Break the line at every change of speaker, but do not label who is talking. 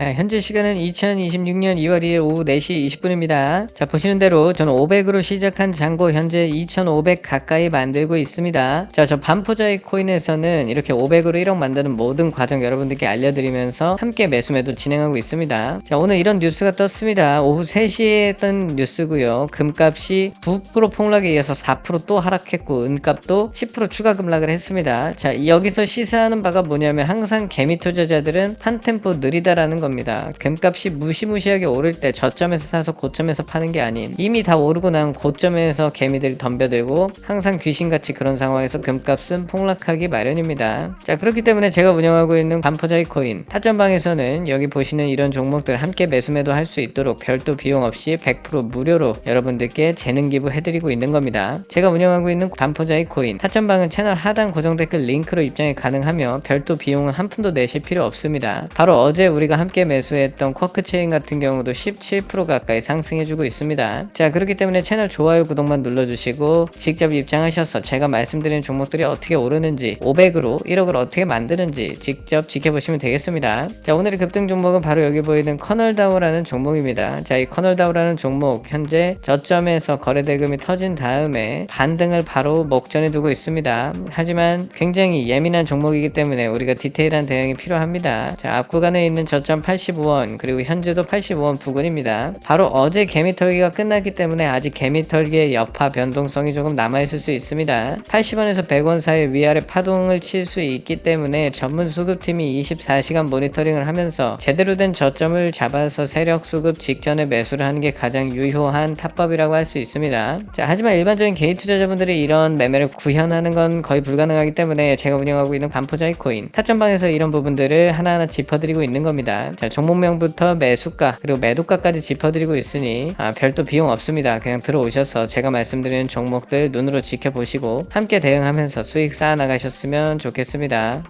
네, 현재 시간은 2026년 2월 2일 오후 4시 20분입니다. 자, 보시는 대로 저는 500으로 시작한 잔고 현재 2500 가까이 만들고 있습니다. 자, 저 반포자이 코인에서는 이렇게 500으로 1억 만드는 모든 과정 여러분들께 알려드리면서 함께 매수매도 진행하고 있습니다. 자, 오늘 이런 뉴스가 떴습니다. 오후 3시에 했던 뉴스고요. 금값이 9% 폭락에 이어서 4%또 하락했고 은값도 10% 추가 급락을 했습니다. 자, 여기서 시사하는 바가 뭐냐면 항상 개미 투자자들은 한 템포 느리다라는 겁니다. 금값이 무시무시하게 오를 때 저점에서 사서 고점에서 파는 게 아닌 이미 다 오르고 난 고점에서 개미들이 덤벼들고 항상 귀신같이 그런 상황에서 금값은 폭락하기 마련입니다. 자 그렇기 때문에 제가 운영하고 있는 반포자이 코인 타점방에서는 여기 보시는 이런 종목들 함께 매수매도 할 수 있도록 별도 비용 없이 100% 무료로 여러분들께 재능 기부 해드리고 있는 겁니다. 제가 운영하고 있는 반포자이 코인 타점방은 채널 하단 고정 댓글 링크로 입장이 가능하며 별도 비용은 한 푼도 내실 필요 없습니다. 바로 어제 우리가 함께 매수했던 쿼크 체인 같은 경우도 17% 가까이 상승해주고 있습니다. 자 그렇기 때문에 채널 좋아요 구독만 눌러주시고 직접 입장하셔서 제가 말씀드린 종목들이 어떻게 오르는지 500으로 1억을 어떻게 만드는지 직접 지켜보시면 되겠습니다. 자 오늘의 급등 종목은 바로 여기 보이는 커널다우라는 종목입니다. 자 이 커널다우라는 종목 현재 저점에서 거래 대금이 터진 다음에 반등을 바로 목전에 두고 있습니다. 하지만 굉장히 예민한 종목이기 때문에 우리가 디테일한 대응이 필요합니다. 자 앞 구간에 있는 저점 85원 그리고 현재도 85원 부근입니다. 바로 어제 개미털기가 끝났기 때문에 아직 개미털기의 여파 변동성이 조금 남아있을 수 있습니다. 80원에서 100원 사이 위아래 파동을 칠 수 있기 때문에 전문 수급팀이 24시간 모니터링을 하면서 제대로 된 저점을 잡아서 세력 수급 직전에 매수를 하는 게 가장 유효한 탑법이라고 할 수 있습니다. 자, 하지만 일반적인 개인 투자자분들이 이런 매매를 구현하는 건 거의 불가능하기 때문에 제가 운영하고 있는 반포자이 코인 타점방에서 이런 부분들을 하나하나 짚어드리고 있는 겁니다. 자, 종목명부터 매수가 그리고 매도가까지 짚어드리고 있으니 아, 별도 비용 없습니다. 그냥 들어오셔서 제가 말씀드리는 종목들 눈으로 지켜보시고 함께 대응하면서 수익 쌓아 나가셨으면 좋겠습니다.